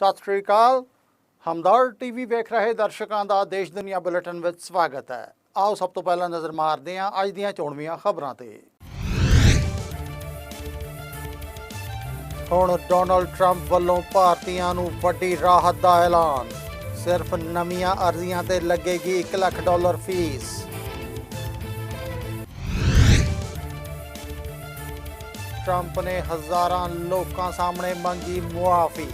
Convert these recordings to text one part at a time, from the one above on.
ਸਤਿ ਸ਼੍ਰੀ ਅਕਾਲ। ਹਮਦਰ ਟੀਵੀ ਵੇਖ ਰਹੇ ਦਰਸ਼ਕਾਂ ਦਾ ਦੇਸ਼ ਦੁਨੀਆ ਬੁਲੇਟਿਨ ਵਿੱਚ ਸਵਾਗਤ ਹੈ। ਆਓ ਸਭ ਤੋਂ ਪਹਿਲਾਂ ਨਜ਼ਰ ਮਾਰਦੇ ਹਾਂ ਅੱਜ ਦੀਆਂ ਚੋਣਵੀਆਂ ਖਬਰਾਂ ਤੇ। ਹੁਣ ਡੋਨਲਡ ਟਰੰਪ ਵੱਲੋਂ ਭਾਰਤੀਆਂ ਨੂੰ ਵੱਡੀ ਰਾਹਤ ਦਾ ਐਲਾਨ। ਸਿਰਫ ਨਵੀਆਂ ਅਰਜ਼ੀਆਂ ਤੇ ਲੱਗੇਗੀ 1 ਲੱਖ ਡਾਲਰ ਫੀਸ। ਟਰੰਪ ਨੇ ਹਜ਼ਾਰਾਂ ਲੋਕਾਂ ਸਾਹਮਣੇ ਮੰਗੀ ਮੁਆਫੀ।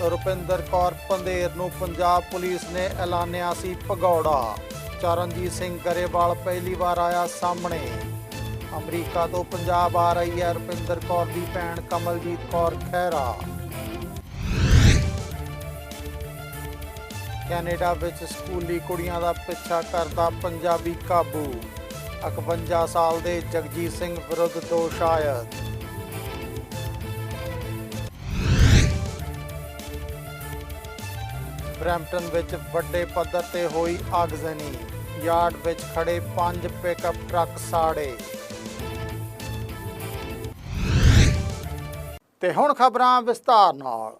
ਰੁਪਿੰਦਰ ਕੌਰ ਪੰਧੇਰ ਨੂੰ ਪੰਜਾਬ ਪੁਲਿਸ ਨੇ ਐਲਾਨਿਆ ਸੀ ਭਗੌੜਾ। ਚਰਨਜੀਤ ਸਿੰਘ ਗਰੇਵਾਲ ਪਹਿਲੀ ਵਾਰ ਆਇਆ ਸਾਹਮਣੇ। ਅਮਰੀਕਾ ਤੋਂ ਪੰਜਾਬ ਆ ਰਹੀ ਹੈ ਰੁਪਿੰਦਰ ਕੌਰ ਦੀ ਭੈਣ ਕਮਲਜੀਤ ਕੌਰ ਖਹਿਰਾ। ਕੈਨੇਡਾ ਵਿੱਚ ਸਕੂਲੀ ਕੁੜੀਆਂ ਦਾ ਪਿੱਛਾ ਕਰਦਾ ਪੰਜਾਬੀ ਕਾਬੂ। 51 ਸਾਲ ਦੇ ਜਗਜੀਤ ਸਿੰਘ ਵਿਰੁੱਧ ਦੋਸ਼ ਆਇਦ ਬ੍ਰੈਂਪਟਨ ਵਿੱਚ ਵੱਡੇ ਪੱਧਰ ਤੇ ਹੋਈ ਆਗਜ਼ਨੀ ਯਾਰਡ ਵਿੱਚ ਖੜੇ ਪੰਜ ਪਿਕਅਪ ਟਰੱਕ ਸਾੜੇ। ਤੇ ਹੁਣ ਖਬਰਾਂ ਵਿਸਤਾਰ ਨਾਲ।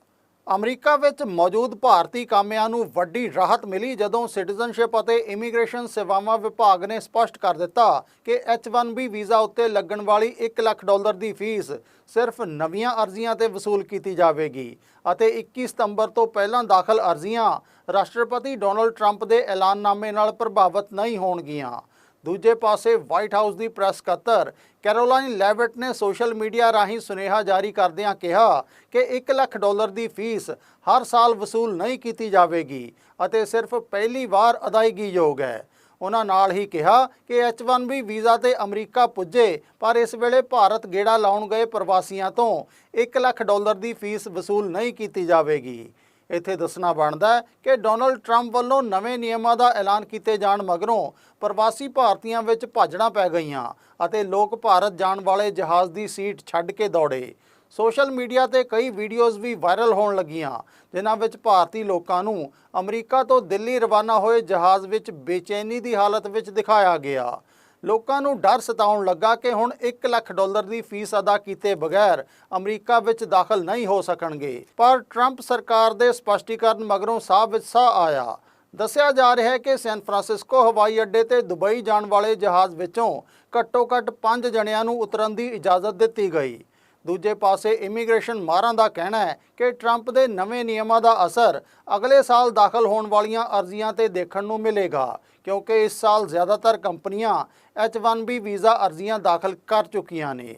ਅਮਰੀਕਾ ਵਿੱਚ ਮੌਜੂਦ ਭਾਰਤੀ ਕਾਮਿਆਂ ਨੂੰ ਵੱਡੀ ਰਾਹਤ ਮਿਲੀ ਜਦੋਂ ਸਿਟੀਜ਼ਨਸ਼ਿਪ ਅਤੇ ਇਮੀਗ੍ਰੇਸ਼ਨ ਸੇਵਾਵਾਂ ਵਿਭਾਗ ਨੇ ਸਪਸ਼ਟ ਕਰ ਦਿੱਤਾ ਕਿ H1B ਵੀਜ਼ਾ ਉੱਤੇ ਲੱਗਣ ਵਾਲੀ 1 ਲੱਖ ਡਾਲਰ ਦੀ ਫੀਸ ਸਿਰਫ ਨਵੀਆਂ ਅਰਜ਼ੀਆਂ ਤੇ ਵਸੂਲ ਕੀਤੀ ਜਾਵੇਗੀ ਅਤੇ 21 ਸਤੰਬਰ ਤੋਂ ਪਹਿਲਾਂ ਦਾਖਲ ਅਰਜ਼ੀਆਂ ਰਾਸ਼ਟਰਪਤੀ ਡੋਨਲਡ ਟਰੰਪ ਦੇ ਐਲਾਨਨਾਮੇ ਨਾਲ ਪ੍ਰਭਾਵਿਤ ਨਹੀਂ ਹੋਣਗੀਆਂ। ਦੂਜੇ ਪਾਸੇ ਵਾਈਟ ਹਾਊਸ ਦੀ ਪ੍ਰੈਸ ਸਕੱਤਰ ਕੈਰੋਲਾਈਨ ਲੈਵਟ ਨੇ ਸੋਸ਼ਲ ਮੀਡੀਆ ਰਾਹੀਂ ਸੁਨੇਹਾ ਜਾਰੀ ਕਰਦਿਆਂ ਕਿਹਾ ਕਿ 1 ਲੱਖ ਡਾਲਰ ਦੀ ਫੀਸ ਹਰ ਸਾਲ ਵਸੂਲ ਨਹੀਂ ਕੀਤੀ ਜਾਵੇਗੀ ਅਤੇ ਸਿਰਫ ਪਹਿਲੀ ਵਾਰ ਅਦਾਇਗੀ ਯੋਗ ਹੈ। ਉਹਨਾਂ ਨਾਲ ਹੀ ਕਿਹਾ ਕਿ H1B ਵੀਜ਼ਾ ਤੇ ਅਮਰੀਕਾ ਪੁੱਜੇ, ਪਰ ਇਸ ਵੇਲੇ ਭਾਰਤ ਗੇੜਾ ਲਾਉਣ ਗਏ ਪ੍ਰਵਾਸੀਆਂ ਤੋਂ 1 ਲੱਖ ਡਾਲਰ ਦੀ ਫੀਸ ਵਸੂਲ ਨਹੀਂ ਕੀਤੀ ਜਾਵੇਗੀ। ਇੱਥੇ ਦੱਸਣਾ ਬਣਦਾ ਹੈ ਕਿ ਡੋਨਲਡ ਟਰੰਪ ਵੱਲੋਂ ਨਵੇਂ ਨਿਯਮਾਂ ਦਾ ਐਲਾਨ ਕੀਤੇ ਜਾਣ ਮਗਰੋਂ ਪ੍ਰਵਾਸੀ ਭਾਰਤੀਆਂ ਵਿੱਚ ਭਾਜੜਾਂ ਪੈ ਗਈਆਂ ਅਤੇ ਲੋਕ ਭਾਰਤ ਜਾਣ ਵਾਲੇ ਜਹਾਜ਼ ਦੀ ਸੀਟ ਛੱਡ ਕੇ ਦੌੜੇ। ਸੋਸ਼ਲ ਮੀਡੀਆ ਤੇ ਕਈ ਵੀਡੀਓਜ਼ ਵੀ ਵਾਇਰਲ ਹੋਣ ਲੱਗੀਆਂ, ਜਿਨ੍ਹਾਂ ਵਿੱਚ ਭਾਰਤੀ ਲੋਕਾਂ ਨੂੰ ਅਮਰੀਕਾ ਤੋਂ ਦਿੱਲੀ ਰਵਾਨਾ ਹੋਏ ਜਹਾਜ਼ ਵਿੱਚ ਬੇਚੈਨੀ ਦੀ ਹਾਲਤ ਵਿੱਚ ਦਿਖਾਇਆ ਗਿਆ। ਲੋਕਾਂ ਨੂੰ ਡਰ ਸਤਾਉਣ ਲੱਗਾ ਕਿ ਹੁਣ 1 ਲੱਖ ਡਾਲਰ ਦੀ ਫੀਸ ਅਦਾ ਕੀਤੇ ਬਗੈਰ ਅਮਰੀਕਾ ਵਿੱਚ ਦਾਖਲ ਨਹੀਂ ਹੋ ਸਕਣਗੇ। ਪਰ ਟਰੰਪ ਸਰਕਾਰ ਦੇ ਸਪਸ਼ਟੀਕਰਨ ਮਗਰੋਂ ਸਾਹ ਵਿੱਚ ਸਾਹ ਆਇਆ। ਦੱਸਿਆ ਜਾ ਰਿਹਾ ਹੈ ਕਿ ਸੈਨ ਫਰਾਂਸਿਸਕੋ, ਹਵਾਈ ਅੱਡੇ ਤੇ ਦੁਬਈ ਜਾਣ ਵਾਲੇ ਜਹਾਜ਼ ਵਿੱਚੋਂ ਘੱਟੋ-ਘੱਟ 5 ਜਣਿਆਂ ਨੂੰ ਉਤਰਨ ਦੀ ਇਜਾਜ਼ਤ ਦਿੱਤੀ ਗਈ। ਦੂਜੇ ਪਾਸੇ ਇਮੀਗ੍ਰੇਸ਼ਨ ਮਾਰਾਂ ਦਾ ਕਹਿਣਾ ਹੈ ਕਿ ਟਰੰਪ ਦੇ ਨਵੇਂ ਨਿਯਮਾਂ ਦਾ ਅਸਰ ਅਗਲੇ ਸਾਲ ਦਾਖਲ ਹੋਣ ਵਾਲੀਆਂ ਅਰਜ਼ੀਆਂ ਤੇ ਦੇਖਣ ਨੂੰ ਮਿਲੇਗਾ। ਕਿਉਂਕਿ ਇਸ ਸਾਲ ਜ਼ਿਆਦਾਤਰ ਕੰਪਨੀਆਂ H1B ਵੀਜ਼ਾ ਅਰਜ਼ੀਆਂ ਦਾਖਲ ਕਰ ਚੁੱਕੀਆਂ ਨੇ।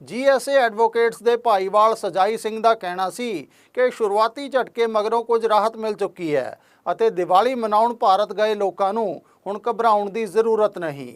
GSA ਐਡਵੋਕੇਟਸ ਦੇ ਭਾਈਵਾਲ ਸਜਾਈ ਸਿੰਘ ਦਾ ਕਹਿਣਾ ਸੀ ਕਿ ਸ਼ੁਰੂਆਤੀ ਝਟਕੇ ਮਗਰੋਂ ਕੁਝ ਰਾਹਤ ਮਿਲ ਚੁੱਕੀ ਹੈ ਅਤੇ ਦੀਵਾਲੀ ਮਨਾਉਣ ਭਾਰਤ ਗਏ ਲੋਕਾਂ ਨੂੰ ਹੁਣ ਘਬਰਾਉਣ ਦੀ ਜ਼ਰੂਰਤ ਨਹੀਂ।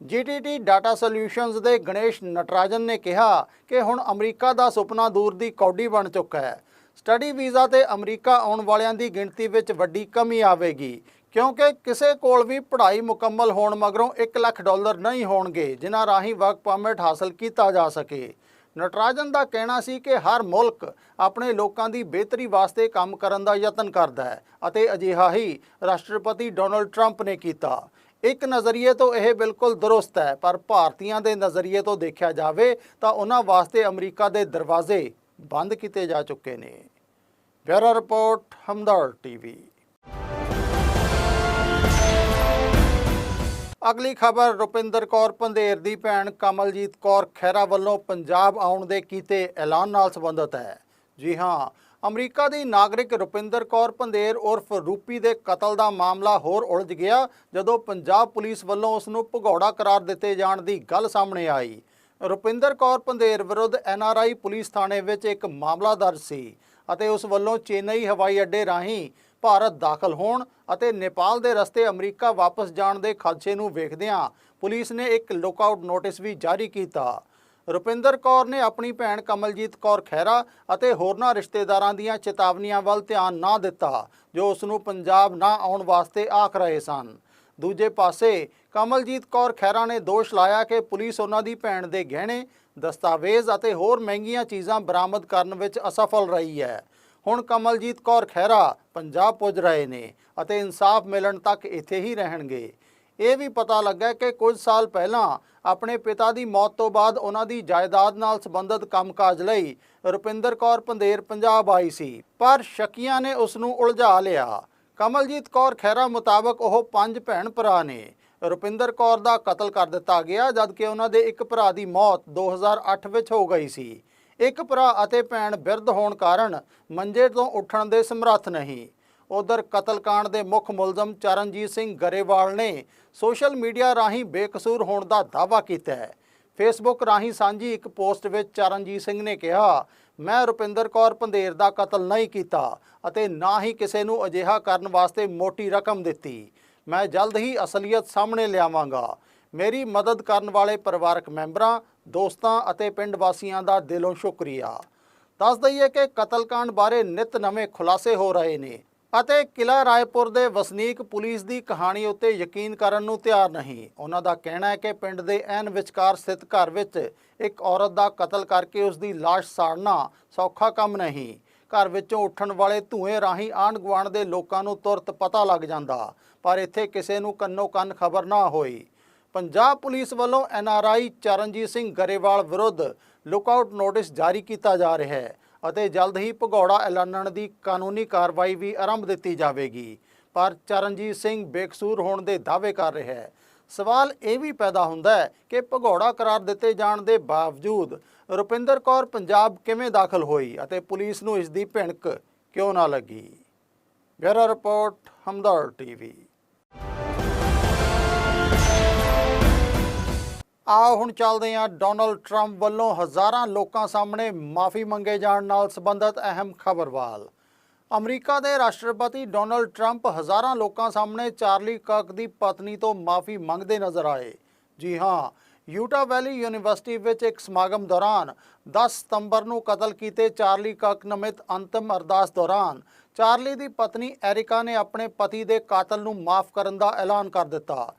GTT ਡਾਟਾ ਸੋਲਿਊਸ਼ਨਸ ਦੇ ਗਣੇਸ਼ ਨਟਰਾਜਨ ਨੇ ਕਿਹਾ ਕਿ ਹੁਣ ਅਮਰੀਕਾ ਦਾ ਸੁਪਨਾ ਦੂਰ ਦੀ ਕੌਡੀ ਬਣ ਚੁੱਕਾ ਹੈ। ਸਟੱਡੀ ਵੀਜ਼ਾ ਤੇ ਅਮਰੀਕਾ ਆਉਣ ਵਾਲਿਆਂ ਦੀ ਗਿਣਤੀ ਵਿੱਚ ਵੱਡੀ ਕਮੀ ਆਵੇਗੀ। ਕਿਉਂਕਿ ਕਿਸੇ ਕੋਲ ਵੀ ਪੜ੍ਹਾਈ ਮੁਕੰਮਲ ਹੋਣ ਮਗਰੋਂ 1 ਲੱਖ ਡਾਲਰ ਨਹੀਂ ਹੋਣਗੇ, ਜਿਨ੍ਹਾਂ ਰਾਹੀਂ ਵਰਕ ਪਰਮਿਟ ਹਾਸਲ ਕੀਤਾ ਜਾ ਸਕੇ। ਨਟਰਾਜਨ ਦਾ ਕਹਿਣਾ ਸੀ ਕਿ ਹਰ ਮੁਲਕ ਆਪਣੇ ਲੋਕਾਂ ਦੀ ਬਿਹਤਰੀ ਵਾਸਤੇ ਕੰਮ ਕਰਨ ਦਾ ਯਤਨ ਕਰਦਾ ਹੈ ਅਤੇ ਅਜਿਹਾ ਹੀ ਰਾਸ਼ਟਰਪਤੀ ਡੋਨਲਡ ਟਰੰਪ ਨੇ ਕੀਤਾ। ਇੱਕ ਨਜ਼ਰੀਏ ਤੋਂ ਇਹ ਬਿਲਕੁਲ ਦਰੁਸਤ ਹੈ, ਪਰ ਭਾਰਤੀਆਂ ਦੇ ਨਜ਼ਰੀਏ ਤੋਂ ਦੇਖਿਆ ਜਾਵੇ ਤਾਂ ਉਹਨਾਂ ਵਾਸਤੇ ਅਮਰੀਕਾ ਦੇ ਦਰਵਾਜ਼ੇ ਬੰਦ ਕੀਤੇ ਜਾ ਚੁੱਕੇ ਨੇ। Bureau report Hamdard TV. ਅਗਲੀ ਖਬਰ, ਰੁਪਿੰਦਰ ਕੌਰ ਪੰਧੇਰ ਦੀ ਭੈਣ ਕਮਲਜੀਤ ਕੌਰ ਖਹਿਰਾ ਵੱਲੋਂ ਪੰਜਾਬ ਆਉਣ ਦੇ ਕੀਤੇ ਐਲਾਨ ਨਾਲ ਸੰਬੰਧਿਤ ਹੈ। ਜੀ ਹਾਂ, ਅਮਰੀਕਾ ਦੀ ਨਾਗਰਿਕ ਰੁਪਿੰਦਰ ਕੌਰ ਪੰਧੇਰ ਉਰਫ ਰੂਪੀ ਦੇ ਕਤਲ ਦਾ ਮਾਮਲਾ ਹੋਰ ਉਲਝ ਗਿਆ, ਜਦੋਂ ਪੰਜਾਬ ਪੁਲਿਸ ਵੱਲੋਂ ਉਸ ਨੂੰ ਭਗੌੜਾ ਕਰਾਰ ਦਿੱਤੇ ਜਾਣ ਦੀ ਗੱਲ ਸਾਹਮਣੇ ਆਈ। ਰੁਪਿੰਦਰ ਕੌਰ ਪੰਧੇਰ ਵਿਰੁੱਧ ਐਨਆਰਆਈ ਪੁਲਿਸ ਥਾਣੇ ਵਿੱਚ ਇੱਕ ਮਾਮਲਾ ਦਰਜ ਸੀ ਅਤੇ ਉਸ ਵੱਲੋਂ ਚੇਨਈ ਹਵਾਈ ਅੱਡੇ ਰਾਹੀਂ ਭਾਰਤ ਦਾਖਲ ਹੋਣ ਅਤੇ ਨੇਪਾਲ ਦੇ ਰਸਤੇ ਅਮਰੀਕਾ ਵਾਪਸ ਜਾਣ ਦੇ ਖਦਸ਼ੇ ਨੂੰ ਵੇਖਦਿਆਂ ਪੁਲਿਸ ਨੇ ਇੱਕ ਲੁੱਕਆਊਟ ਨੋਟਿਸ ਵੀ ਜਾਰੀ ਕੀਤਾ। ਰੁਪਿੰਦਰ ਕੌਰ ਨੇ ਆਪਣੀ ਭੈਣ ਕਮਲਜੀਤ ਕੌਰ ਖਹਿਰਾ ਅਤੇ ਹੋਰਨਾਂ ਰਿਸ਼ਤੇਦਾਰਾਂ ਦੀਆਂ ਚੇਤਾਵਨੀਆਂ ਵੱਲ ਧਿਆਨ ਨਾ ਦਿੱਤਾ, ਜੋ ਉਸ ਨੂੰ ਪੰਜਾਬ ਨਾ ਆਉਣ ਵਾਸਤੇ ਆਖ ਰਹੇ ਸਨ। ਦੂਜੇ ਪਾਸੇ, ਕਮਲਜੀਤ ਕੌਰ ਖਹਿਰਾ ਨੇ ਦੋਸ਼ ਲਾਇਆ ਕਿ ਪੁਲਿਸ ਉਹਨਾਂ ਦੀ ਭੈਣ ਦੇ ਗਹਿਣੇ, ਦਸਤਾਵੇਜ਼ ਅਤੇ ਹੋਰ ਮਹਿੰਗੀਆਂ ਚੀਜ਼ਾਂ ਬਰਾਮਦ ਕਰਨ ਵਿੱਚ ਅਸਫਲ ਰਹੀ ਹੈ। ਹੁਣ ਕਮਲਜੀਤ ਕੌਰ ਖਹਿਰਾ ਪੰਜਾਬ ਪੁੱਜ ਰਹੇ ਨੇ ਅਤੇ ਇਨਸਾਫ ਮਿਲਣ ਤੱਕ ਇੱਥੇ ਹੀ ਰਹਿਣਗੇ। ਇਹ ਵੀ ਪਤਾ ਲੱਗਾ ਕਿ ਕੁਝ ਸਾਲ ਪਹਿਲਾਂ ਆਪਣੇ ਪਿਤਾ ਦੀ ਮੌਤ ਤੋਂ ਬਾਅਦ ਉਹਨਾਂ ਦੀ ਜਾਇਦਾਦ ਨਾਲ ਸੰਬੰਧਿਤ ਕੰਮਕਾਜ ਲਈ ਰੁਪਿੰਦਰ ਕੌਰ ਪੰਦੇਰ ਪੰਜਾਬ ਆਈ ਸੀ, ਪਰ ਸ਼ੱਕੀਆਂ ਨੇ ਉਸ ਨੂੰ ਉਲਝਾ ਲਿਆ। ਕਮਲਜੀਤ ਕੌਰ ਖਹਿਰਾ ਮੁਤਾਬਕ ਉਹ ਪੰਜ ਭੈਣ ਭਰਾ ਨੇ। ਰੁਪਿੰਦਰ ਕੌਰ ਦਾ ਕਤਲ ਕਰ ਦਿੱਤਾ ਗਿਆ, ਜਦਕਿ ਉਹਨਾਂ ਦੇ ਇੱਕ ਭਰਾ ਦੀ ਮੌਤ 2008 ਵਿੱਚ ਹੋ ਗਈ ਸੀ। ਇੱਕ ਭਰਾ ਅਤੇ ਭੈਣ ਬਿਰਧ ਹੋਣ ਕਾਰਨ ਮੰਜੇ ਤੋਂ ਉੱਠਣ ਦੇ ਸਮਰੱਥ ਨਹੀਂ। ਉਧਰ ਕਤਲकांड ਦੇ ਮੁੱਖ ਮੁਲਜ਼ਮ ਚਰਨਜੀਤ ਸਿੰਘ ਗਰੇਵਾਲ ਨੇ ਸੋਸ਼ਲ ਮੀਡੀਆ ਰਾਹੀਂ ਬੇਕਸੂਰ ਹੋਣ ਦਾ ਦਾਅਵਾ ਕੀਤਾ ਹੈ। ਫੇਸਬੁੱਕ ਰਾਹੀਂ ਸਾਂਝੀ ਇੱਕ ਪੋਸਟ ਵਿੱਚ ਚਰਨਜੀਤ ਸਿੰਘ ਨੇ ਕਿਹਾ, ਮੈਂ ਰੁਪਿੰਦਰ ਕੌਰ ਪੰਧੇਰ ਦਾ ਕਤਲ ਨਹੀਂ ਕੀਤਾ ਅਤੇ ਨਾ ਹੀ ਕਿਸੇ ਨੂੰ ਅਜਿਹਾ ਕਰਨ ਵਾਸਤੇ ਮੋਟੀ ਰਕਮ ਦਿੱਤੀ। ਮੈਂ ਜਲਦ ਹੀ ਅਸਲੀਅਤ ਸਾਹਮਣੇ ਲਿਆਵਾਂਗਾ। ਮੇਰੀ ਮਦਦ ਕਰਨ ਵਾਲੇ ਪਰਿਵਾਰਕ ਮੈਂਬਰਾਂ ਦੋਸਤਾਂ ਅਤੇ ਪਿੰਡ ਵਾਸੀਆਂ ਦਾ ਦਿਲੋਂ ਸ਼ੁਕਰੀਆ। ਦੱਸ ਦਈਏ ਕਿ ਕਤਲकांड ਬਾਰੇ ਨਿਤ ਨਵੇਂ ਖੁਲਾਸੇ ਹੋ ਰਹੇ ਨੇ ਅਤੇ ਕਿਲਾ ਰਾਏਪੁਰ ਦੇ ਵਸਨੀਕ ਪੁਲਿਸ ਦੀ ਕਹਾਣੀ ਉੱਤੇ ਯਕੀਨ ਕਰਨ ਨੂੰ ਤਿਆਰ ਨਹੀਂ। ਉਹਨਾਂ ਦਾ ਕਹਿਣਾ ਹੈ ਕਿ ਪਿੰਡ ਦੇ ਐਨ ਵਿਚਕਾਰ ਸਥਿਤ ਘਰ ਵਿੱਚ ਇੱਕ ਔਰਤ ਦਾ ਕਤਲ ਕਰਕੇ ਉਸ ਦੀ ਲਾਸ਼ ਸਾੜਨਾ ਸੌਖਾ ਕੰਮ ਨਹੀਂ। ਘਰ ਵਿੱਚੋਂ ਉੱਠਣ ਵਾਲੇ ਧੂਏ ਰਾਹੀਂ ਆਂਢ ਗੁਆਂਢ ਦੇ ਲੋਕਾਂ ਨੂੰ ਤੁਰਤ ਪਤਾ ਲੱਗ ਜਾਂਦਾ, ਪਰ ਇੱਥੇ ਕਿਸੇ ਨੂੰ ਕੰਨੋ ਕੰਨ ਖਬਰ ਨਾ ਹੋਈ। ਪੰਜਾਬ ਪੁਲਿਸ ਵੱਲੋਂ ਐਨਆਰਆਈ ਚਰਨਜੀਤ ਸਿੰਘ ਗਰੇਵਾਲ ਵਿਰੁੱਧ ਲੁੱਕਆਊਟ ਨੋਟਿਸ ਜਾਰੀ ਕੀਤਾ ਜਾ ਰਿਹਾ ਹੈ ਅਤੇ ਜਲਦ ਹੀ ਭਗੌੜਾ ਐਲਾਨਣ ਦੀ ਕਾਨੂੰਨੀ ਕਾਰਵਾਈ ਵੀ ਆਰੰਭ ਦਿੱਤੀ ਜਾਵੇਗੀ। ਪਰ ਚਰਨਜੀਤ ਸਿੰਘ ਬੇਕਸੂਰ ਹੋਣ ਦੇ ਦਾਅਵੇ ਕਰ ਰਿਹਾ ਹੈ। ਸਵਾਲ ਇਹ ਵੀ ਪੈਦਾ ਹੁੰਦਾ ਹੈ ਕਿ ਭਗੌੜਾ ਕਰਾਰ ਦਿੱਤੇ ਜਾਣ ਦੇ ਬਾਵਜੂਦ ਰੁਪਿੰਦਰ ਕੌਰ ਪੰਜਾਬ ਕਿਵੇਂ ਦਾਖਲ ਹੋਈ ਅਤੇ ਪੁਲਿਸ ਨੂੰ ਇਸ ਦੀ ਭਿਣਕ ਕਿਉਂ ਨਾ ਲੱਗੀ? Bureau report Hamdard TV. ਆਓ ਹੁਣ ਚੱਲਦੇ ਹਾਂ ਡੋਨਲਡ ਟਰੰਪ ਵੱਲੋਂ ਹਜ਼ਾਰਾਂ ਲੋਕਾਂ ਸਾਹਮਣੇ ਮਾਫੀ ਮੰਗੇ ਜਾਣ ਨਾਲ ਸੰਬੰਧਿਤ ਅਹਿਮ ਖਬਰ ਵੱਲ। ਅਮਰੀਕਾ ਦੇ ਰਾਸ਼ਟਰਪਤੀ ਡੋਨਲਡ ਟਰੰਪ ਹਜ਼ਾਰਾਂ ਲੋਕਾਂ ਸਾਹਮਣੇ ਚਾਰਲੀ ਕਰਕ ਦੀ ਪਤਨੀ ਤੋਂ ਮਾਫੀ ਮੰਗਦੇ ਨਜ਼ਰ ਆਏ। ਜੀ ਹਾਂ, ਯੂਟਾ ਵੈਲੀ ਯੂਨੀਵਰਸਿਟੀ ਵਿੱਚ ਇੱਕ ਸਮਾਗਮ ਦੌਰਾਨ 10 ਸਤੰਬਰ ਨੂੰ ਕਤਲ ਕੀਤੇ ਚਾਰਲੀ ਕਰਕ ਨਮਿਤ ਅੰਤਮ ਅਰਦਾਸ ਦੌਰਾਨ ਚਾਰਲੀ ਦੀ ਪਤਨੀ ਐਰਿਕਾ ਨੇ ਆਪਣੇ ਪਤੀ ਦੇ ਕਾਤਲ ਨੂੰ ਮਾਫ ਕਰਨ ਦਾ ਐਲਾਨ ਕਰ ਦਿੱਤਾ।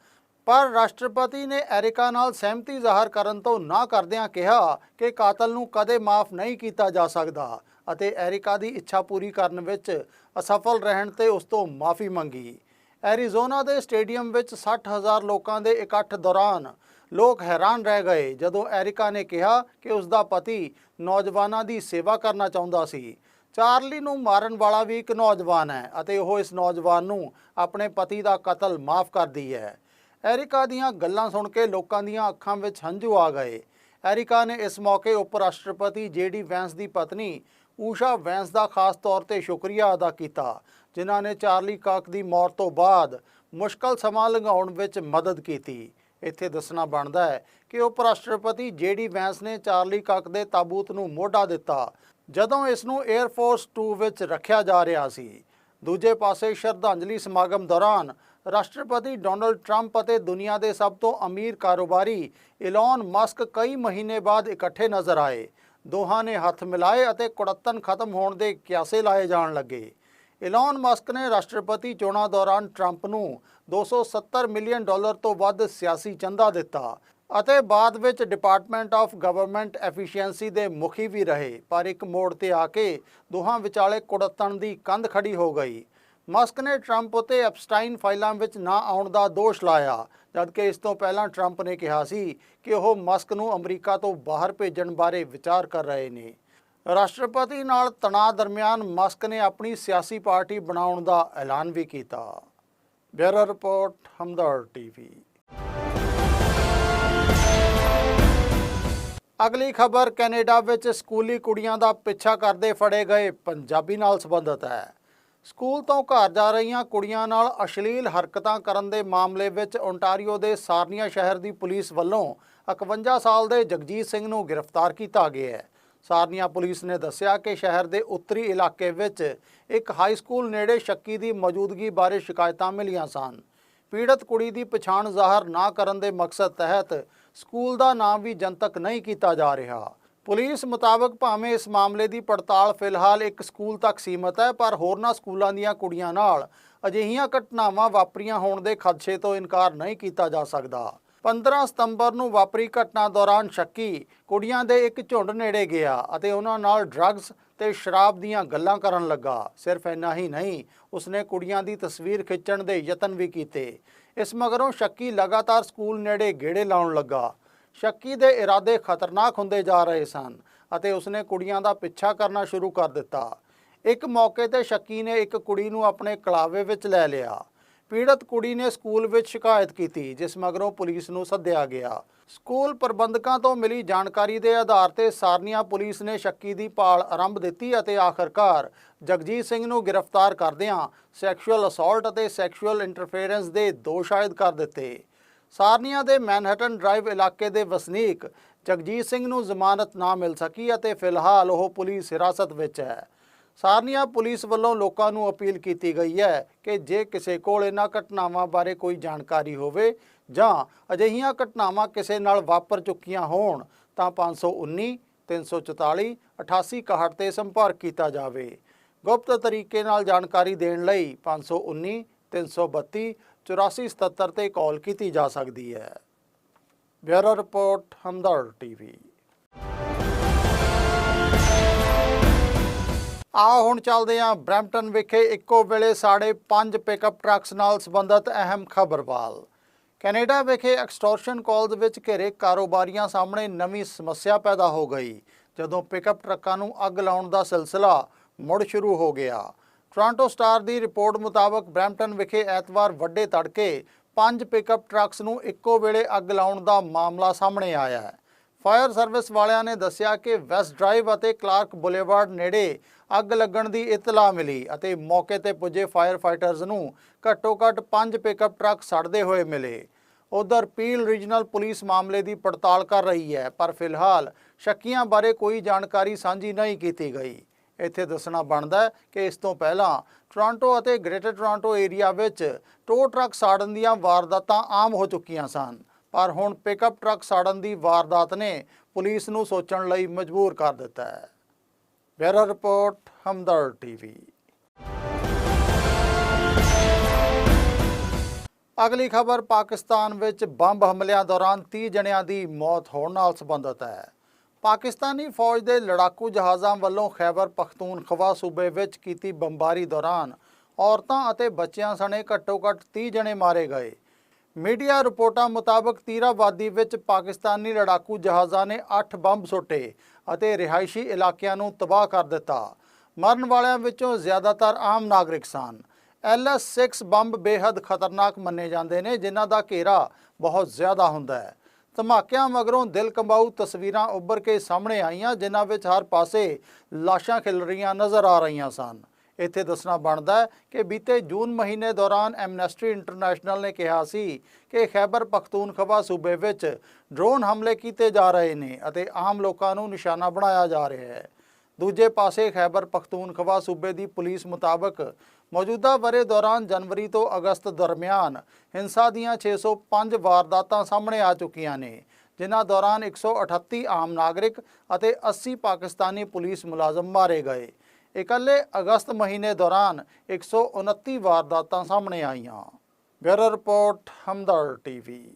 ਪਰ ਰਾਸ਼ਟਰਪਤੀ ਨੇ ਐਰਿਕਾ ਨਾਲ ਸਹਿਮਤੀ ਜ਼ਾਹਰ ਕਰਨ ਤੋਂ ਨਾ ਕਰਦਿਆਂ ਕਿਹਾ ਕਿ ਕਾਤਲ ਨੂੰ ਕਦੇ ਮਾਫ ਨਹੀਂ ਕੀਤਾ ਜਾ ਸਕਦਾ ਅਤੇ ਐਰਿਕਾ ਦੀ ਇੱਛਾ ਪੂਰੀ ਕਰਨ ਵਿੱਚ ਅਸਫਲ ਰਹਿਣ ਤੇ ਉਸ ਤੋਂ ਮਾਫੀ ਮੰਗੀ। ਐਰੀਜ਼ੋਨਾ ਦੇ ਸਟੇਡੀਅਮ ਵਿੱਚ 60000 ਲੋਕਾਂ ਦੇ ਇਕੱਠ ਦੌਰਾਨ ਲੋਕ ਹੈਰਾਨ ਰਹਿ ਗਏ ਜਦੋਂ ਐਰਿਕਾ ਨੇ ਕਿਹਾ ਕਿ ਉਸ ਦਾ ਪਤੀ ਨੌਜਵਾਨਾਂ ਦੀ ਸੇਵਾ ਕਰਨਾ ਚਾਹੁੰਦਾ ਸੀ। ਚਾਰਲੀ ਨੂੰ ਮਾਰਨ ਵਾਲਾ ਵੀ ਇੱਕ ਨੌਜਵਾਨ ਹੈ ਅਤੇ ਉਹ ਇਸ ਨੌਜਵਾਨ ਨੂੰ ਆਪਣੇ ਪਤੀ ਦਾ ਕਤਲ ਮਾਫ ਕਰਦੀ ਹੈ। ਐਰਿਕਾ ਦੀਆਂ ਗੱਲਾਂ ਸੁਣ ਕੇ ਲੋਕਾਂ ਦੀਆਂ ਅੱਖਾਂ ਵਿੱਚ ਹੰਝੂ ਆ ਗਏ। ਐਰਿਕਾ ਨੇ ਇਸ ਮੌਕੇ ਉਪ ਰਾਸ਼ਟਰਪਤੀ ਜੇਡੀ ਵੈਂਸ ਦੀ ਪਤਨੀ, ਊਸ਼ਾ ਵੈਂਸ ਦਾ ਖਾਸ ਤੌਰ ਤੇ ਸ਼ੁਕਰੀਆ ਅਦਾ ਕੀਤਾ, ਜਿਨ੍ਹਾਂ ਨੇ ਚਾਰਲੀ ਕਾਕ ਦੀ ਮੌਤ ਤੋਂ ਬਾਅਦ ਮੁਸ਼ਕਲ ਸਮਾਂ ਲੰਘਾਉਣ ਵਿੱਚ ਮਦਦ ਕੀਤੀ। ਇੱਥੇ ਦੱਸਣਾ ਬਣਦਾ ਹੈ ਕਿ ਉਪ ਰਾਸ਼ਟਰਪਤੀ ਜੇਡੀ ਵੈਂਸ ਨੇ ਚਾਰਲੀ ਕਾਕ ਦੇ ਤਾਬੂਤ ਨੂੰ ਮੋਢਾ ਦਿੱਤਾ, ਜਦੋਂ ਇਸ ਨੂੰ 에ਅਰ ਫੋਰਸ 2 ਵਿੱਚ ਰੱਖਿਆ ਜਾ ਰਿਹਾ ਸੀ। ਦੂਜੇ ਪਾਸੇ ਸ਼ਰਧਾਂਜਲੀ ਸਮਾਗਮ ਦੌਰਾਨ ਰਾਸ਼ਟਰਪਤੀ ਡੋਨਲਡ ਟਰੰਪ ਅਤੇ ਦੁਨੀਆ ਦੇ ਸਭ ਤੋਂ ਅਮੀਰ ਕਾਰੋਬਾਰੀ ਇਲਨ ਮਸਕ ਕਈ ਮਹੀਨੇ ਬਾਅਦ ਇਕੱਠੇ ਨਜ਼ਰ ਆਏ। ਦੋਹਾਂ ਨੇ ਹੱਥ ਮਿਲਾਏ ਅਤੇ ਕੁੜੱਤਨ ਖਤਮ ਹੋਣ ਦੇ ਕਿਆਸੇ ਲਾਏ ਜਾਣ ਲੱਗੇ। ਇਲਨ ਮਸਕ ਨੇ ਰਾਸ਼ਟਰਪਤੀ ਚੋਣਾਂ ਦੌਰਾਨ ਟਰੰਪ ਨੂੰ 270 ਮਿਲੀਅਨ ਡਾਲਰ ਤੋਂ ਵੱਧ ਸਿਆਸੀ ਚੰਦਾ ਦਿੱਤਾ ਅਤੇ ਬਾਅਦ ਵਿੱਚ ਡਿਪਾਰਟਮੈਂਟ ਆਫ ਗਵਰਨਮੈਂਟ ਐਫੀਸ਼ੀਐਂਸੀ ਦੇ ਮੁਖੀ ਵੀ ਰਹੇ। ਪਰ ਇੱਕ ਮੋੜ ਤੇ ਆ ਕੇ ਦੋਹਾਂ ਵਿਚਾਲੇ ਕੁੜੱਤਣ ਦੀ ਕੰਧ ਖੜੀ ਹੋ ਗਈ। ਮਸਕ ਨੇ ਟਰੰਪ ਉਤੇ ਐਪਸਟਾਈਨ ਫਾਈਲਾਂ ਵਿੱਚ ਨਾ ਆਉਣ ਦਾ ਦੋਸ਼ ਲਾਇਆ, ਜਦਕਿ ਇਸ ਤੋਂ ਪਹਿਲਾਂ ਟਰੰਪ ਨੇ ਕਿਹਾ ਸੀ ਕਿ ਉਹ ਮਸਕ ਨੂੰ ਅਮਰੀਕਾ ਤੋਂ ਬਾਹਰ ਭੇਜਣ ਬਾਰੇ ਵਿਚਾਰ ਕਰ ਰਹੇ ਨੇ। ਰਾਸ਼ਟਰਪਤੀ ਨਾਲ ਤਣਾਅ ਦਰਮਿਆਨ ਮਸਕ ਨੇ ਆਪਣੀ ਸਿਆਸੀ ਪਾਰਟੀ ਬਣਾਉਣ ਦਾ ਐਲਾਨ ਵੀ ਕੀਤਾ। Bureau report Hamdard TV. ਅਗਲੀ ਖਬਰ ਕੈਨੇਡਾ ਵਿੱਚ ਸਕੂਲੀ ਕੁੜੀਆਂ ਦਾ ਪਿੱਛਾ ਕਰਦੇ ਫੜੇ ਗਏ ਪੰਜਾਬੀ ਨਾਲ ਸੰਬੰਧਿਤ ਹੈ। ਸਕੂਲ ਤੋਂ ਘਰ ਜਾ ਰਹੀਆਂ ਕੁੜੀਆਂ ਨਾਲ ਅਸ਼ਲੀਲ ਹਰਕਤਾਂ ਕਰਨ ਦੇ ਮਾਮਲੇ ਵਿੱਚ ਓਨਟਾਰੀਓ ਦੇ ਸਾਰਨੀਆ ਸ਼ਹਿਰ ਦੀ ਪੁਲਿਸ ਵੱਲੋਂ 51 ਸਾਲ ਦੇ ਜਗਜੀਤ ਸਿੰਘ ਨੂੰ ਗ੍ਰਿਫਤਾਰ ਕੀਤਾ ਗਿਆ ਹੈ। ਸਾਰਨੀਆ ਪੁਲਿਸ ਨੇ ਦੱਸਿਆ ਕਿ ਸ਼ਹਿਰ ਦੇ ਉੱਤਰੀ ਇਲਾਕੇ ਵਿੱਚ ਇੱਕ ਹਾਈ ਸਕੂਲ ਨੇੜੇ ਸ਼ੱਕੀ ਦੀ ਮੌਜੂਦਗੀ ਬਾਰੇ ਸ਼ਿਕਾਇਤਾਂ ਮਿਲੀਆਂ ਸਨ। ਪੀੜਤ ਕੁੜੀ ਦੀ ਪਛਾਣ ਜ਼ਾਹਰ ਨਾ ਕਰਨ ਦੇ ਮਕਸਦ ਤਹਿਤ ਸਕੂਲ ਦਾ ਨਾਮ ਵੀ ਜਨਤਕ ਨਹੀਂ ਕੀਤਾ ਜਾ ਰਿਹਾ। ਪੁਲਿਸ ਮੁਤਾਬਕ ਭਾਵੇਂ ਇਸ ਮਾਮਲੇ ਦੀ ਪੜਤਾਲ ਫਿਲਹਾਲ ਇੱਕ ਸਕੂਲ ਤੱਕ ਸੀਮਤ ਹੈ, ਪਰ ਹੋਰਨਾਂ ਸਕੂਲਾਂ ਦੀਆਂ ਕੁੜੀਆਂ ਨਾਲ ਅਜਿਹੀਆਂ ਘਟਨਾਵਾਂ ਵਾਪਰੀਆਂ ਹੋਣ ਦੇ ਖਦਸ਼ੇ ਤੋਂ ਇਨਕਾਰ ਨਹੀਂ ਕੀਤਾ ਜਾ ਸਕਦਾ। 15 ਸਤੰਬਰ ਨੂੰ ਵਾਪਰੀ ਘਟਨਾ ਦੌਰਾਨ ਸ਼ੱਕੀ ਕੁੜੀਆਂ ਦੇ ਇੱਕ ਝੁੰਡ ਨੇੜੇ ਗਿਆ ਅਤੇ ਉਹਨਾਂ ਨਾਲ ਡਰੱਗਸ ਤੇ ਸ਼ਰਾਬ ਦੀਆਂ ਗੱਲਾਂ ਕਰਨ ਲੱਗਾ। ਸਿਰਫ ਇੰਨਾ ਹੀ ਨਹੀਂ, ਉਸਨੇ ਕੁੜੀਆਂ ਦੀ ਤਸਵੀਰ ਖਿੱਚਣ ਦੇ ਯਤਨ ਵੀ ਕੀਤੇ। ਇਸ ਮਗਰੋਂ ਸ਼ੱਕੀ ਲਗਾਤਾਰ ਸਕੂਲ ਨੇੜੇ ਗੇੜੇ ਲਾਉਣ ਲੱਗਾ। ਸ਼ੱਕੀ ਦੇ ਇਰਾਦੇ ਖਤਰਨਾਕ ਹੁੰਦੇ ਜਾ ਰਹੇ ਸਨ ਅਤੇ ਉਸਨੇ ਕੁੜੀਆਂ ਦਾ ਪਿੱਛਾ ਕਰਨਾ ਸ਼ੁਰੂ ਕਰ ਦਿੱਤਾ। ਇੱਕ ਮੌਕੇ ਤੇ ਸ਼ੱਕੀ ਨੇ ਇੱਕ ਕੁੜੀ ਨੂੰ ਆਪਣੇ ਕਲਾਵੇ ਵਿੱਚ ਲੈ ਲਿਆ। ਪੀੜਤ ਕੁੜੀ ਨੇ ਸਕੂਲ ਵਿੱਚ ਸ਼ਿਕਾਇਤ ਕੀਤੀ, ਜਿਸ ਮਗਰੋਂ ਪੁਲਿਸ ਨੂੰ ਸੱਦਿਆ ਗਿਆ। ਸਕੂਲ ਪ੍ਰਬੰਧਕਾਂ ਤੋਂ ਮਿਲੀ ਜਾਣਕਾਰੀ ਦੇ ਆਧਾਰ ਤੇ ਸਾਰਨੀਆ ਪੁਲਿਸ ਨੇ ਸ਼ੱਕੀ ਦੀ ਭਾਲ ਆਰੰਭ ਦਿੱਤੀ ਅਤੇ ਆਖਰਕਾਰ ਜਗਜੀਤ ਸਿੰਘ ਨੂੰ ਗ੍ਰਿਫਤਾਰ ਕਰਦਿਆਂ ਸੈਕਸ਼ੂਅਲ ਅਸੌਲਟ ਅਤੇ ਸੈਕਸ਼ੂਅਲ ਇੰਟਰਫੇਰੈਂਸ ਦੇ ਦੋਸ਼ ਆਇਦ ਕਰ ਦਿੱਤੇ। ਸਾਰਨੀਆ ਦੇ ਮੈਨਹਟਨ ਡਰਾਈਵ ਇਲਾਕੇ ਦੇ ਵਸਨੀਕ ਜਗਜੀਤ ਸਿੰਘ ਨੂੰ ਜ਼ਮਾਨਤ ਨਾ ਮਿਲ ਸਕੀ ਅਤੇ ਫਿਲਹਾਲ ਉਹ ਪੁਲਿਸ ਹਿਰਾਸਤ ਵਿੱਚ ਹੈ। ਸਾਰਨੀਆ ਪੁਲਿਸ ਵੱਲੋਂ ਲੋਕਾਂ ਨੂੰ ਅਪੀਲ ਕੀਤੀ ਗਈ ਹੈ ਕਿ ਜੇ ਕਿਸੇ ਕੋਲ ਇਹਨਾਂ ਘਟਨਾਵਾਂ ਬਾਰੇ ਕੋਈ ਜਾਣਕਾਰੀ ਹੋਵੇ ਜਾਂ ਅਜਿਹੀਆਂ ਘਟਨਾਵਾਂ ਕਿਸੇ ਨਾਲ ਵਾਪਰ ਚੁੱਕੀਆਂ ਹੋਣ, ਤਾਂ 519 344 8861 ਤੇ ਸੰਪਰਕ ਕੀਤਾ ਜਾਵੇ। ਗੁਪਤ ਤਰੀਕੇ ਨਾਲ ਜਾਣਕਾਰੀ ਦੇਣ ਲਈ 519 332 8477 ਤੇ ਕਾਲ ਕੀਤੀ ਜਾ ਸਕਦੀ ਹੈ। Bureau report, Hamdard TV. ਆ ਹੁਣ ਚੱਲਦੇ ਹਾਂ ਬਰੈਂਪਟਨ ਵਿਖੇ। ਇੱਕੋ ਵੇਲੇ ਸਾੜੇ 5 ਪਿਕਅਪ ਟਰੱਕਸ ਨਾਲ ਸੰਬੰਧਿਤ ਅਹਿਮ ਖਬਰ ਵੱਲ। ਕੈਨੇਡਾ ਵਿਖੇ ਐਕਸਟੋਰਸ਼ਨ ਕਾਲਸ ਵਿੱਚ ਘਿਰੇ ਕਾਰੋਬਾਰੀਆਂ ਸਾਹਮਣੇ ਨਵੀਂ ਸਮੱਸਿਆ ਪੈਦਾ ਹੋ ਗਈ। ਜਦੋਂ ਪਿਕਅਪ ਟਰੱਕਾਂ ਨੂੰ ਅੱਗ ਲਾਉਣ ਦਾ ਸਿਲਸਿਲਾ ਮੁੜ ਸ਼ੁਰੂ ਹੋ ਗਿਆ। ਟੋਰਾਂਟੋ ਸਟਾਰ ਦੀ ਰਿਪੋਰਟ ਮੁਤਾਬਕ ਬਰੈਂਪਟਨ ਵਿਖੇ ਐਤਵਾਰ ਵੱਡੇ ਤੜਕੇ ਪੰਜ ਪਿਕਅਪ ਟਰੱਕਸ ਨੂੰ ਇੱਕੋ ਵੇਲੇ ਅੱਗ ਲਾਉਣ ਦਾ ਮਾਮਲਾ ਸਾਹਮਣੇ ਆਇਆ ਹੈ। ਫਾਇਰ ਸਰਵਿਸ ਵਾਲਿਆਂ ਨੇ ਦੱਸਿਆ ਕਿ ਵੈਸਟ ਡਰਾਈਵ ਅਤੇ ਕਲਾਰਕ ਬੁਲੇਵਾਰਡ ਨੇੜੇ ਅੱਗ ਲੱਗਣ ਦੀ ਇਤਲਾਹ ਮਿਲੀ ਅਤੇ ਮੌਕੇ ਤੇ ਪੁੱਜੇ ਫਾਇਰ ਫਾਈਟਰਸ ਨੂੰ ਘੱਟੋ-ਘੱਟ 5 ਪਿਕਅਪ ਟਰੱਕ ਸੜਦੇ ਹੋਏ ਮਿਲੇ। ਉਧਰ ਪੀਲ ਰੀਜਨਲ ਪੁਲਿਸ ਮਾਮਲੇ ਦੀ ਪੜਤਾਲ ਕਰ ਰਹੀ ਹੈ, ਪਰ ਫਿਲਹਾਲ ਸ਼ੱਕੀਆਂ ਬਾਰੇ ਕੋਈ ਜਾਣਕਾਰੀ ਸਾਂਝੀ ਨਹੀਂ ਕੀਤੀ ਗਈ। ਇੱਥੇ ਦੱਸਣਾ ਬਣਦਾ ਕਿ ਇਸ ਤੋਂ ਪਹਿਲਾਂ ਟੋਰਾਂਟੋ ਅਤੇ ਗ੍ਰੇਟਰ ਟੋਰਾਂਟੋ ਏਰੀਆ ਵਿੱਚ ਟੋ ਟਰੱਕ ਸਾੜਨ ਦੀਆਂ ਵਾਰਦਾਤਾਂ ਆਮ ਹੋ ਚੁੱਕੀਆਂ ਸਨ, ਪਰ ਹੁਣ ਪਿਕਅਪ ਟਰੱਕ ਸਾੜਨ ਦੀ ਵਾਰਦਾਤ ਨੇ ਪੁਲਿਸ ਨੂੰ ਸੋਚਣ ਲਈ ਮਜਬੂਰ ਕਰ ਦਿੱਤਾ ਹੈ। Bureau report, Hamdard TV. ਅਗਲੀ ਖਬਰ ਪਾਕਿਸਤਾਨ ਵਿੱਚ ਬੰਬ ਹਮਲਿਆਂ ਦੌਰਾਨ 30 ਜਣਿਆਂ ਦੀ ਮੌਤ ਹੋਣ ਨਾਲ ਸੰਬੰਧਿਤ ਹੈ। ਪਾਕਿਸਤਾਨੀ ਫੌਜ ਦੇ ਲੜਾਕੂ ਜਹਾਜ਼ਾਂ ਵੱਲੋਂ ਖੈਬਰ ਪਖਤੂਨਖਵਾ ਸੂਬੇ ਵਿੱਚ ਕੀਤੀ ਬੰਬਾਰੀ ਦੌਰਾਨ ਔਰਤਾਂ ਅਤੇ ਬੱਚਿਆਂ ਸਣੇ ਘੱਟੋ-ਘੱਟ 30 ਜਣੇ ਮਾਰੇ ਗਏ। ਮੀਡੀਆ ਰਿਪੋਰਟਾਂ ਮੁਤਾਬਕ ਤੀਰਾਬਾਦੀ ਵਿੱਚ ਪਾਕਿਸਤਾਨੀ ਲੜਾਕੂ ਜਹਾਜ਼ਾਂ ਨੇ 8 ਬੰਬ ਸੁੱਟੇ ਅਤੇ ਰਿਹਾਇਸ਼ੀ ਇਲਾਕਿਆਂ ਨੂੰ ਤਬਾਹ ਕਰ ਦਿੱਤਾ। ਮਰਨ ਵਾਲਿਆਂ ਵਿੱਚੋਂ ਜ਼ਿਆਦਾਤਰ ਆਮ ਨਾਗਰਿਕ ਸਨ। ਐਲਐਸ-6 ਬੰਬ ਬੇहद ਖਤਰਨਾਕ ਮੰਨੇ ਜਾਂਦੇ ਨੇ, ਜਿਨ੍ਹਾਂ ਦਾ ਘੇਰਾ ਬਹੁਤ ਜ਼ਿਆਦਾ ਹੁੰਦਾ ਹੈ। ਧਮਾਕਿਆਂ ਮਗਰੋਂ ਦਿਲ ਕੰਬਾਊ ਤਸਵੀਰਾਂ ਉੱਭਰ ਕੇ ਸਾਹਮਣੇ ਆਈਆਂ, ਜਿਨ੍ਹਾਂ ਵਿੱਚ ਹਰ ਪਾਸੇ ਲਾਸ਼ਾਂ ਖਿਲ ਰਹੀਆਂ ਨਜ਼ਰ ਆ ਰਹੀਆਂ ਸਨ। ਇੱਥੇ ਦੱਸਣਾ ਬਣਦਾ ਹੈ ਕਿ ਬੀਤੇ ਜੂਨ ਮਹੀਨੇ ਦੌਰਾਨ ਐਮਨੈਸਟੀ ਇੰਟਰਨੈਸ਼ਨਲ ਨੇ ਕਿਹਾ ਸੀ ਕਿ ਖੈਬਰ ਪਖਤੂਨਖਵਾ ਸੂਬੇ ਵਿੱਚ ਡਰੋਨ ਹਮਲੇ ਕੀਤੇ ਜਾ ਰਹੇ ਨੇ ਅਤੇ ਆਮ ਲੋਕਾਂ ਨੂੰ ਨਿਸ਼ਾਨਾ ਬਣਾਇਆ ਜਾ ਰਿਹਾ ਹੈ। ਦੂਜੇ ਪਾਸੇ ਖੈਬਰ ਪਖਤੂਨਖਵਾ ਸੂਬੇ ਦੀ ਪੁਲਿਸ ਮੁਤਾਬਕ ਮੌਜੂਦਾ ਵਰੇ ਦੌਰਾਨ ਜਨਵਰੀ ਤੋਂ ਅਗਸਤ ਦਰਮਿਆਨ ਹਿੰਸਾ ਦੀਆਂ 605 ਵਾਰਦਾਤਾਂ ਸਾਹਮਣੇ ਆ ਚੁੱਕੀਆਂ ਨੇ, ਜਿਨ੍ਹਾਂ ਦੌਰਾਨ 138 ਆਮ ਨਾਗਰਿਕ ਅਤੇ 80 ਪਾਕਿਸਤਾਨੀ ਪੁਲਿਸ ਮੁਲਾਜ਼ਮ ਮਾਰੇ ਗਏ। ਇਕੱਲੇ ਅਗਸਤ ਮਹੀਨੇ ਦੌਰਾਨ 129 ਵਾਰਦਾਤਾਂ ਸਾਹਮਣੇ ਆਈਆਂ। Bureau report, Hamdard TV.